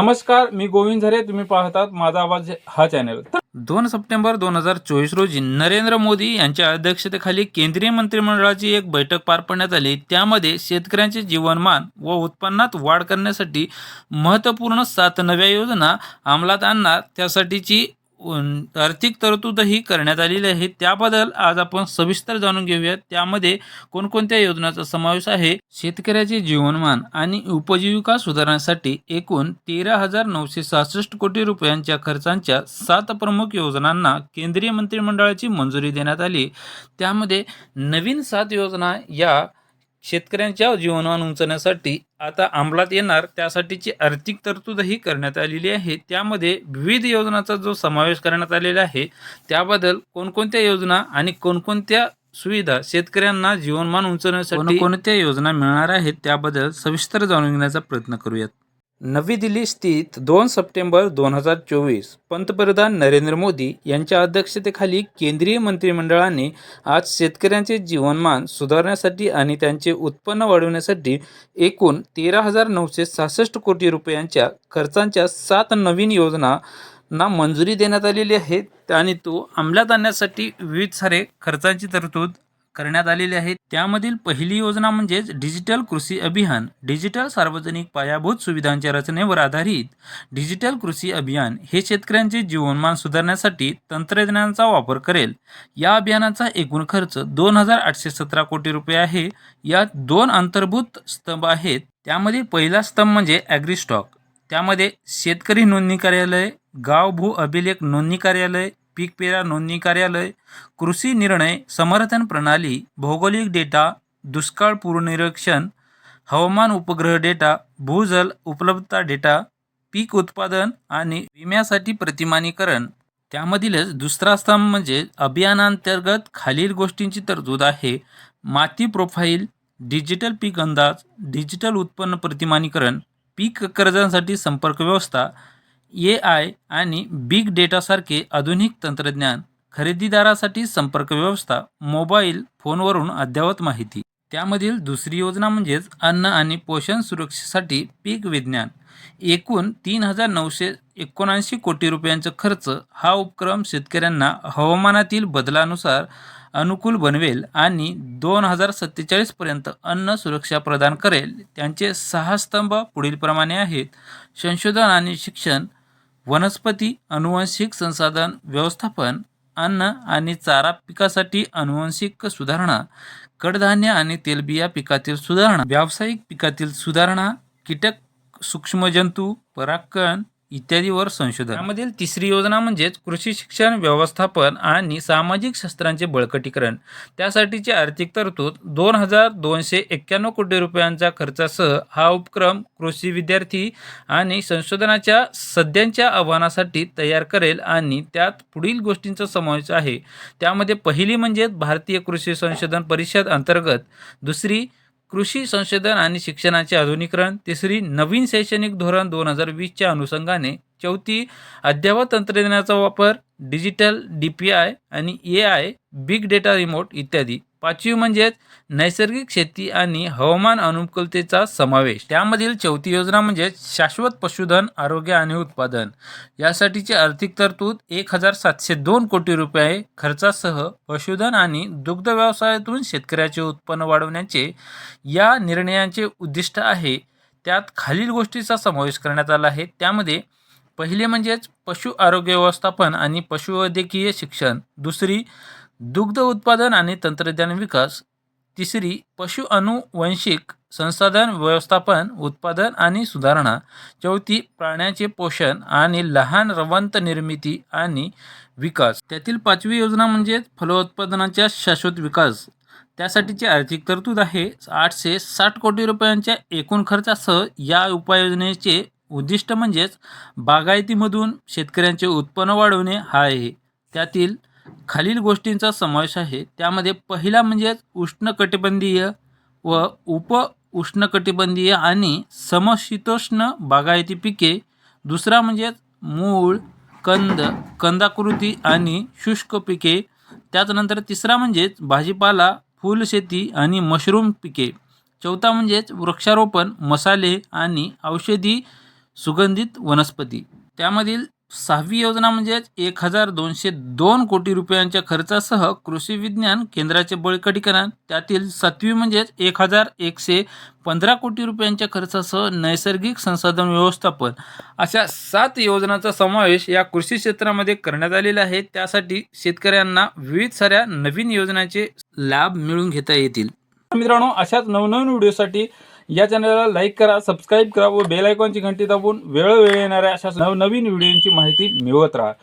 नमस्कार मी गोविंद झरे तुम्ही पाहतात माझा आवाज हा चॅनल. दोन सप्टेंबर दोन हजार चोवीस रोजी नरेंद्र मोदी यांच्या अध्यक्षतेखाली केंद्रीय मंत्रिमंडळाची एक बैठक पार पाडण्यात आली. त्यामध्ये शेतकऱ्यांचे जीवनमान व उत्पन्नात वाढ करण्यासाठी महत्त्वपूर्ण सात नव्या योजना अंमलात आणणार त्यासाठीची आर्थिक तरतूदही करण्यात आलेली आहे. त्याबद्दल आज आपण सविस्तर जाणून घेऊयात. त्यामध्ये कोणकोणत्या योजनांचा समावेश आहे? शेतकऱ्याचे जीवनमान आणि उपजीविका सुधारण्यासाठी एकूण तेरा हजार नऊशे सहासष्ट कोटी रुपयांच्या खर्चांच्या सात प्रमुख योजनांना केंद्रीय मंत्रिमंडळाची मंजुरी देण्यात आली. त्यामध्ये नवीन सात योजना या शेतकऱ्यांच्या जीवनमान उंचवण्यासाठी आता अंमलात येणार त्यासाठीची आर्थिक तरतूदही करण्यात आलेली आहे. त्यामध्ये विविध योजनांचा जो समावेश करण्यात आलेला आहे त्याबद्दल कोणकोणत्या योजना आणि कोणकोणत्या सुविधा शेतकऱ्यांना जीवनमान उंचवण्यासाठी कोणत्या योजना मिळणार आहेत त्याबद्दल सविस्तर जाणून घेण्याचा प्रयत्न करूयात. नवी दिल्ली स्थित दोन सप्टेंबर दोन हजार चोवीस पंतप्रधान नरेंद्र मोदी यांच्या अध्यक्षतेखाली केंद्रीय मंत्रिमंडळाने आज शेतकऱ्यांचे जीवनमान सुधारण्यासाठी आणि त्यांचे उत्पन्न वाढवण्यासाठी एकूण तेरा हजार नऊशे सहासष्ट कोटी रुपयांच्या खर्चांच्या सात नवीन योजना ना मंजुरी देण्यात आलेली आहे आणि तो अंमलात आणण्यासाठी विविध सारे खर्चांची तरतूद करण्यात आलेली आहे. त्यामधील पहिली योजना म्हणजेच डिजिटल कृषी अभियान. डिजिटल सार्वजनिक पायाभूत सुविधांच्या रचनेवर आधारित डिजिटल कृषी अभियान हे शेतकऱ्यांचे जीवनमान सुधारण्यासाठी तंत्रज्ञानाचा वापर करेल. या अभियानाचा एकूण खर्च दोन हजार आठशे सतरा कोटी रुपये आहे. यात दोन अंतर्भूत स्तंभ आहेत. त्यामध्ये पहिला स्तंभ म्हणजे ॲग्रीस्टॉक त्यामध्ये शेतकरी नोंदणी कार्यालय गाव भू अभिलेख नोंदणी कार्यालय पीक पेरा नोंदणी कार्यालय कृषी निर्णय समर्थन प्रणाली भौगोलिक डेटा दुष्काळ पूर्वनिरीक्षण हवामान उपग्रह डेटा भूजल उपलब्धता डेटा पीक उत्पादन आणि विम्यासाठी प्रतिमानीकरण. त्यामधीलच दुसरा स्तंभ म्हणजे अभियानांतर्गत खालील गोष्टींची तरतूद आहे. माती प्रोफाईल डिजिटल पीक अंदाज डिजिटल उत्पन्न प्रतिमानीकरण पीक कर्जांसाठी संपर्क व्यवस्था ए आय आणि बिग डेटासारखे आधुनिक तंत्रज्ञान खरेदीदारासाठी संपर्क व्यवस्था मोबाईल फोनवरून अद्ययावत माहिती. त्यामधील दुसरी योजना म्हणजेच अन्न आणि पोषण सुरक्षेसाठी पीक विज्ञान. एकूण तीन हजार नऊशे एकोणऐंशी कोटी रुपयांचा खर्च हा उपक्रम शेतकऱ्यांना हवामानातील बदलानुसार अनुकूल बनवेल आणि दोन हजार सत्तेचाळीसपर्यंत अन्न सुरक्षा प्रदान करेल. त्यांचे सहा स्तंभ पुढीलप्रमाणे आहेत. संशोधन आणि शिक्षण वनस्पती अनुवांशिक संसाधन व्यवस्थापन अन्न आणि चारा पिकासाठी अनुवांशिक सुधारणा कडधान्य आणि तेलबिया पिकातील सुधारणा व्यावसायिक पिकातील सुधारणा कीटक सूक्ष्मजंतू परागकण इत्यादीवर संशोधन. यामधील तिसरी योजना म्हणजेच कृषी शिक्षण व्यवस्थापन आणि सामाजिक शास्त्रांचे बळकटीकरण. त्यासाठीची आर्थिक तरतूद दोन हजार दोनशे एक्क्याण्णव कोटी रुपयांच्या खर्चासह हा उपक्रम कृषी विद्यार्थी आणि संशोधनाच्या सध्याच्या आव्हानासाठी तयार करेल आणि त्यात पुढील गोष्टींचा समावेश आहे. त्यामध्ये पहिली म्हणजे भारतीय कृषी संशोधन परिषद अंतर्गत दुसरी कृषी संशोधन आणि शिक्षणाचे आधुनिकरण तिसरी नवीन शैक्षणिक धोरण दोन हजार वीसच्या अनुषंगाने चौथी अद्ययावत तंत्रज्ञानाचा वापर डिजिटल डी पी आय आणि A I big data remote इत्यादी. पाचवी म्हणजेच नैसर्गिक शेती आणि हवामान अनुकूलतेचा समावेश. त्यामधील चौथी योजना म्हणजे शाश्वत पशुधन आरोग्य आणि उत्पादन. यासाठीची आर्थिक तरतूद एक हजार सातशे दोन कोटी रुपये खर्चासह पशुधन आणि दुग्ध व्यवसायातून शेतकऱ्याचे उत्पन्न वाढवण्याचे या निर्णयाचे उद्दिष्ट आहे. त्यात खालील गोष्टीचा समावेश करण्यात आला आहे. त्यामध्ये पहिले म्हणजेच पशु आरोग्य व्यवस्थापन आणि पशुवैद्यकीय शिक्षण. दुसरी दुग्ध उत्पादन आणि तंत्रज्ञान विकास तिसरी पशु अनुवंशिक संसाधन व्यवस्थापन उत्पादन आणि सुधारणा चौथी प्राण्याचे पोषण आणि लहान रवंत निर्मिती आणि विकास. त्यातील पाचवी योजना म्हणजे फलोत्पादनाच्या शाश्वत विकास. त्यासाठीची आर्थिक तरतूद आहे. आठशे साठ कोटी रुपयांच्या एकूण खर्चासह या उपाययोजनेचे उद्दिष्ट म्हणजेच बागायतीमधून शेतकऱ्यांचे उत्पन्न वाढवणे हा आहे. त्यातील खालील गोष्टींचा समावेश आहे. त्यामध्ये पहिला म्हणजेच उष्णकटिबंधीय व उप उष्णकटिबंधीय आणि समशीतोष्ण बागायती पिके. दुसरा म्हणजेच मूळ कंद कंदाकृती आणि शुष्क पिके. त्याच्यानंतर तिसरा म्हणजेच भाजीपाला फुलशेती आणि मशरूम पिके. चौथा म्हणजेच वृक्षारोपण मसाले आणि औषधी सुगंधित वनस्पती. त्यामधील सहावी योजना म्हणजेच एक हजार दोनशे दोन कोटी रुपयांच्या खर्चासह कृषी विज्ञान केंद्राचे बळकटीकरण त्यातील सातवी म्हणजेच एक हजार एकशे पंधरा कोटी रुपयांच्या खर्चासह नैसर्गिक संसाधन व्यवस्थापन. अशा सात योजनांचा समावेश या कृषी क्षेत्रामध्ये करण्यात आलेला आहे. त्यासाठी शेतकऱ्यांना विविध साऱ्या नवीन योजनांचे लाभ मिळून घेता येतील. मित्रांनो अशाच नवनवीन व्हिडिओसाठी या चॅनलला लाईक करा सबस्क्राईब करा व बेल आयकॉनची घंटी दाबून वेळोवेळी येणाऱ्या अशा नवनवीन व्हिडिओची माहिती मिळवत राहा.